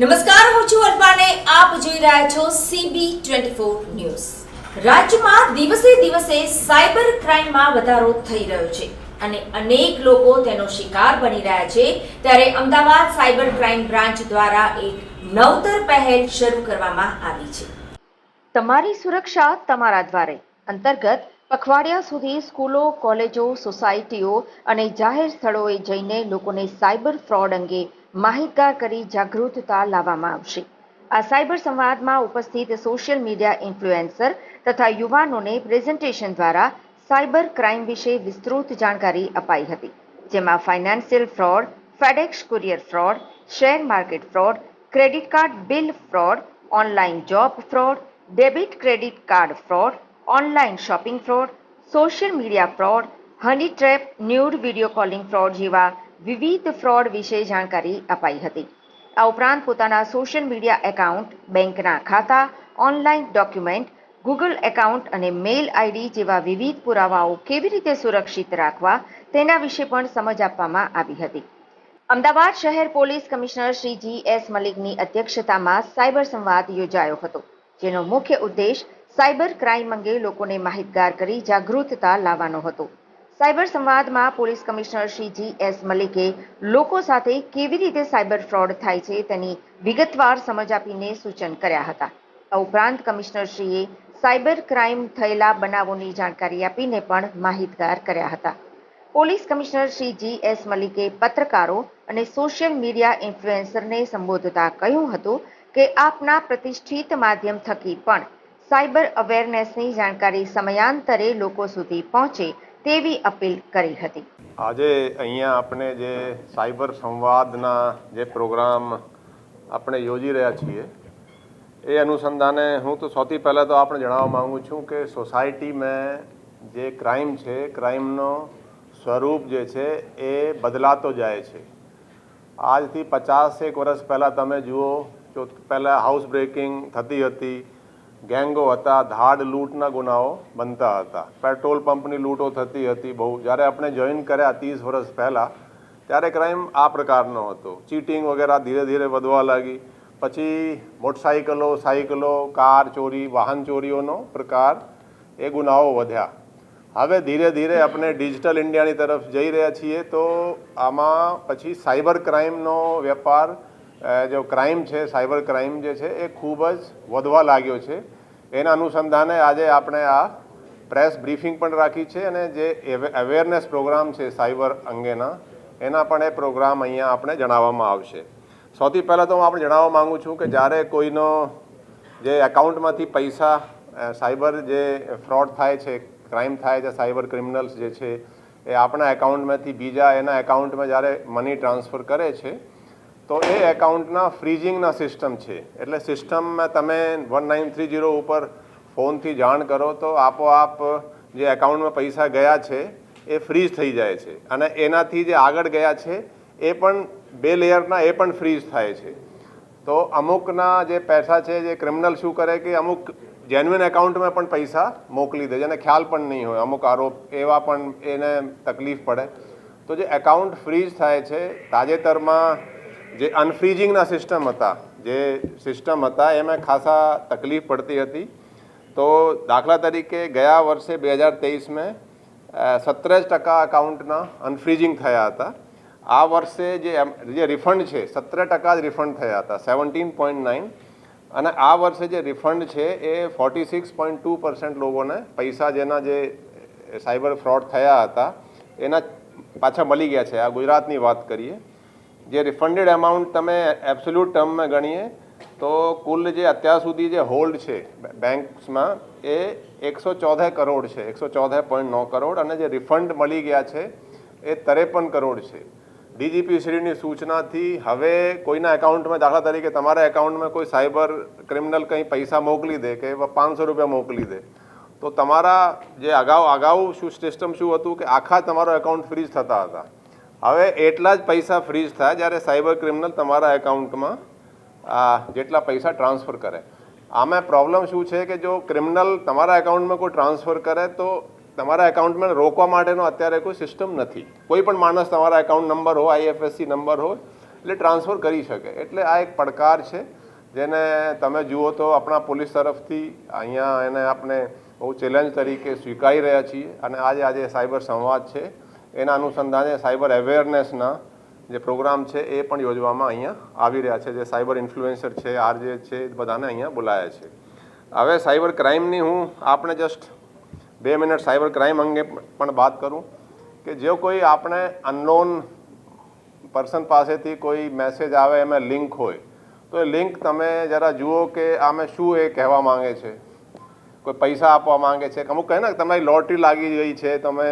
નમસ્કાર, હું છું અલ્પાને આપ જોઈ રહ્યા છો સીબી ટ્વેન્ટી ફોર ન્યૂઝ. રાજ્યમાં દિવસે દિવસે સાયબર ક્રાઇમમાં વધારો થઈ રહ્યો છે અને અનેક લોકો તેનો શિકાર બની રહ્યા છે. ત્યારે અમદાવાદ સાયબર ક્રાઇમ બ્રાન્ચ દ્વારા એક નવતર પહેલ શરૂ કરવામાં આવી છે. તમારી સુરક્ષા તમારા દ્વારે. અંતર્ગત પખવાડિયા સુધી સ્કૂલો, કોલેજો, સોસાયટીઓ અને જાહેર સ્થળોએ જઈને લોકોને સાયબર ફ્રોડ અંગે માહિતગાર કરી જાગૃતતા લાવવામાં આવશે. આ સાયબર સંવાદમાં ઉપસ્થિત સોશિયલ મીડિયા ઇન્ફ્લુએન્સર તથા યુવાનોને પ્રેઝન્ટેશન દ્વારા સાયબર ક્રાઇમ વિશે વિસ્તૃત જાણકારી અપાઈ હતી, જેમાં financial fraud, FedEx courier fraud, share market fraud, credit card bill fraud online job fraud, debit credit card fraud online shopping fraud, social media fraud, honey trap, nude video calling fraud જેવા વિવિધ fraud વિશે જાણકારી અપાઈ હતી. આ ઉપરાંત પોતાના social media account, બેંકના ખાતા, ઓનલાઈન ડોક્યુમેન્ટ, ગૂગલ એકાઉન્ટ અને મેલ આઈડી જેવા વિવિધ પુરાવાઓ કેવી રીતે સુરક્ષિત રાખવા તેના વિશે પણ સમજ આપવામાં આવી હતી. અમદાવાદ શહેર police commissioner Shri G S મલિકની અધ્યક્ષતામાં સાયબર સંવાદ યોજાયો હતો, જેનો મુખ્ય ઉદ્દેશ સાયબર ક્રાઇમ અંગે લોકોને માહિતગાર કરી જાગૃતતા લાવવાનો હતો. સાયબર સંવાદમાં police commissioner Shri G S મલિકે લોકો સાથે કેવી રીતે સાયબર ફ્રોડ થાય છે તેની વિગતવાર સમજ આપીને સૂચન કર્યા હતા. આ ઉપરાંત કમિશનરશ્રીએ સાયબર ક્રાઇમ થયેલા બનાવોની જાણકારી આપીને પણ માહિતગાર કર્યા હતા. Police commissioner Shri G S મલિકે પત્રકારો અને સોશિયલ મીડિયા ઇન્ફ્લુએન્સરને સંબોધતા કહ્યું હતું કે આપના પ્રતિષ્ઠિત માધ્યમ થકી પણ સાયબર અવેરનેસની જાણકારી સમયાંતરે લોકો સુધી પહોંચે તેવી અપીલ કરી હતી. આજે અહીંયા આપણે જે સાયબર સંવાદના જે પ્રોગ્રામ આપણે યોજી રહ્યા છીએ, એ અનુસંધાને હું તો સૌથી પહેલાં તો આપણે જણાવવા માગું છું કે સોસાયટીમાં જે ક્રાઇમ છે, ક્રાઇમનો સ્વરૂપ જે છે, એ બદલાતો જાય છે. આજથી પચાસેક વર્ષ પહેલાં તમે જુઓ તો પહેલાં હાઉસ બ્રેકિંગ થતી હતી ગેંગો હતા, ધાડ લૂંટના ગુનાઓ બનતા હતા. પેટ્રોલ પંપની લૂંટો થતી હતી બહુ. જ્યારે આપણે જોઈન કર્યા ત્રીસ વર્ષ પહેલાં, ત્યારે ક્રાઇમ આ પ્રકારનો હતો. ચીટિંગ વગેરે ધીરે ધીરે વધવા લાગી. પછી મોટરસાઇકલો, સાયકલો, કાર ચોરી, વાહન ચોરીઓનો પ્રકાર એ ગુનાઓ વધ્યા. હવે ધીરે ધીરે આપણે ડિજિટલ ઇન્ડિયાની તરફ જઈ રહ્યા છીએ તો આમાં પછી સાયબર ક્રાઇમનો વેપાર જો ક્રાઇમ છે સાયબર ક્રાઇમ જે છે, એ ખૂબ જ વધવા લાગ્યો છે. એના અનુસંધાને આજે આપણે આ પ્રેસ બ્રીફિંગ પણ રાખી છે અને જે અવેરનેસ પ્રોગ્રામ છે સાયબર અંગેના, એના પણ એ પ્રોગ્રામ અહીંયા આપણે જણાવવામાં આવશે. સૌથી પહેલાં તો હું આપણે જણાવવા માગું છું કે જ્યારે કોઈનો જે એકાઉન્ટમાંથી પૈસા સાયબર જે ફ્રોડ થાય છે ક્રાઇમ થાય છે સાયબર ક્રિમિનલ્સ જે છે, એ આપણા એકાઉન્ટમાંથી બીજા એના એકાઉન્ટમાં જ્યારે મની ટ્રાન્સફર કરે છે તો એ એકાઉન્ટના ફ્રીઝિંગના સિસ્ટમ છે. એટલે સિસ્ટમમાં તમે વન નાઇન થ્રી જીરો ઉપર ફોનથી જાણ કરો તો આપોઆપ જે એકાઉન્ટમાં પૈસા ગયા છે, એ ફ્રીઝ થઈ જાય છે. અને એનાથી જે આગળ ગયા છે, એ પણ બે લેયરના એ પણ ફ્રીઝ થાય છે. તો અમુકના જે પૈસા છે, જે ક્રિમિનલ શું કરે કે અમુક જેન્યુઇન એકાઉન્ટમાં પણ પૈસા મોકલી દે જેને ખ્યાલ પણ નહીં હોય. અમુક આરોપ એવા પણ એને તકલીફ પડે. તો જે એકાઉન્ટ ફ્રીઝ થાય છે, તાજેતરમાં જે અનફ્રીઝિંગના સિસ્ટમ હતા, જે સિસ્ટમ હતા, એમાં ખાસા તકલીફ પડતી હતી. તો દાખલા તરીકે ગયા વર્ષે બે હજાર તેવીસમાં સત્તર ટકા એકાઉન્ટના અનફ્રીઝિંગ થયા હતા. આ વર્ષે જે જે રિફંડ છે સત્તર ટકા જ રિફંડ થયા હતા સેવન્ટીન પોઈન્ટ નાઇન અને આ વર્ષે જે રિફંડ છે, એ forty six point two percent લોકોને પૈસા જેના જે સાયબર ફ્રોડ થયા હતા, એના પાછા મળી ગયા છે. આ ગુજરાતની વાત કરીએ જે રિફંડેડ એમાઉન્ટ તમે એબ્સોલ્યુટ ટર્મમાં ગણીએ, તો કુલ જે અત્યાર સુધી જે હોલ્ડ છે બેંક્સમાં એ એકસો ચૌદ કરોડ છે. એકસો ચૌદ પોઈન્ટ નવ કરોડ અને જે રિફંડ મળી ગયા છે, એ ત્રેપન કરોડ છે. ડીજીપી શ્રીની સૂચનાથી હવે કોઈના એકાઉન્ટમાં દાખલા તરીકે તમારા એકાઉન્ટમાં કોઈ સાયબર ક્રિમિનલ કંઈ પૈસા મોકલી દે કે પાંચસો રૂપિયા મોકલી દે, તો તમારા જે અગાઉ અગાઉ શું સિસ્ટમ શું હતું કે આખા તમારો એકાઉન્ટ ફ્રીઝ થતા હતા. હવે એટલા જ પૈસા ફ્રીઝ થાય જ્યારે સાયબર ક્રિમિનલ તમારા એકાઉન્ટમાં જેટલા પૈસા ટ્રાન્સફર કરે. આમાં પ્રોબ્લેમ શું છે કે જો ક્રિમિનલ તમારા એકાઉન્ટમાં કોઈ ટ્રાન્સફર કરે તો તમારા એકાઉન્ટમાં રોકવા માટેનો અત્યારે કોઈ સિસ્ટમ નથી. કોઈ પણ માણસ તમારા એકાઉન્ટ નંબર હોય આઈએફએસસી નંબર હોય, એટલે ટ્રાન્સફર કરી શકે. એટલે આ એક પડકાર છે, જેને તમે જુઓ તો આપણા પોલીસ તરફથી અહીંયા એને આપણે બહુ ચેલેન્જ તરીકે સ્વીકારી રહ્યા છીએ. અને આજે આજે સાયબર સંવાદ છે. એના અનુસંધાને સાયબર અવેરનેસના જે પ્રોગ્રામ છે એ પણ યોજવામાં અહીંયા આવી રહ્યા છે, જે સાયબર ઇન્ફ્લુએન્સર છે, આરજે છે, એ બધાને અહીંયા બોલાયા છે. હવે સાયબર ક્રાઇમની હું આપણે જસ્ટ બે મિનિટ સાયબર ક્રાઇમ અંગે પણ વાત કરું કે જો કોઈ આપણે અનનોન પર્સન પાસેથી કોઈ મેસેજ આવે, એમાં લિંક હોય, તો એ લિંક તમે જરા જુઓ કે આમે શું એ કહેવા માંગે છે? કોઈ પૈસા આપવા માંગે છે? અમુક કહે ને, તમારી લોટરી લાગી ગઈ છે, તમે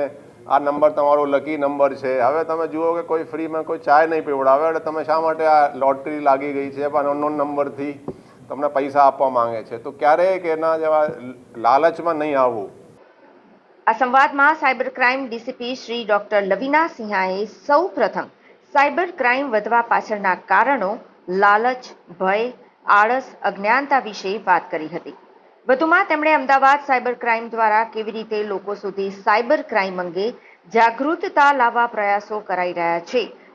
આ નંબર તમારો લકી નંબર છે. હવે તમે જુઓ કે કોઈ ફ્રીમાં કોઈ ચાય નહીં પીવડાવે એટલે તમે શા માટે આ લોટરી લાગી ગઈ છે? પણ અનનોન નંબરથી તમને પૈસા આપવા માંગે છે. તો ક્યારેક એના જેવા લાલચમાં નહીં આવવું. આ સંવાદમાં cyber crime DCP Shri doctor Lavina સિંહાએ સૌ પ્રથમ સાયબર ક્રાઇમ વધવા પાછળના કારણો લાલચ, ભય, આળસ, અજ્ઞાનતા વિશે વાત કરી હતી. વધુમાં તેમણે અમદાવાદ સાયબર ક્રાઇમ દ્વારા કેવી રીતે લોકો સુધી સાયબર ક્રાઇમ અંગે જાગૃતતા લાવવા પ્રયાસો કરાઈ રહ્યા છે.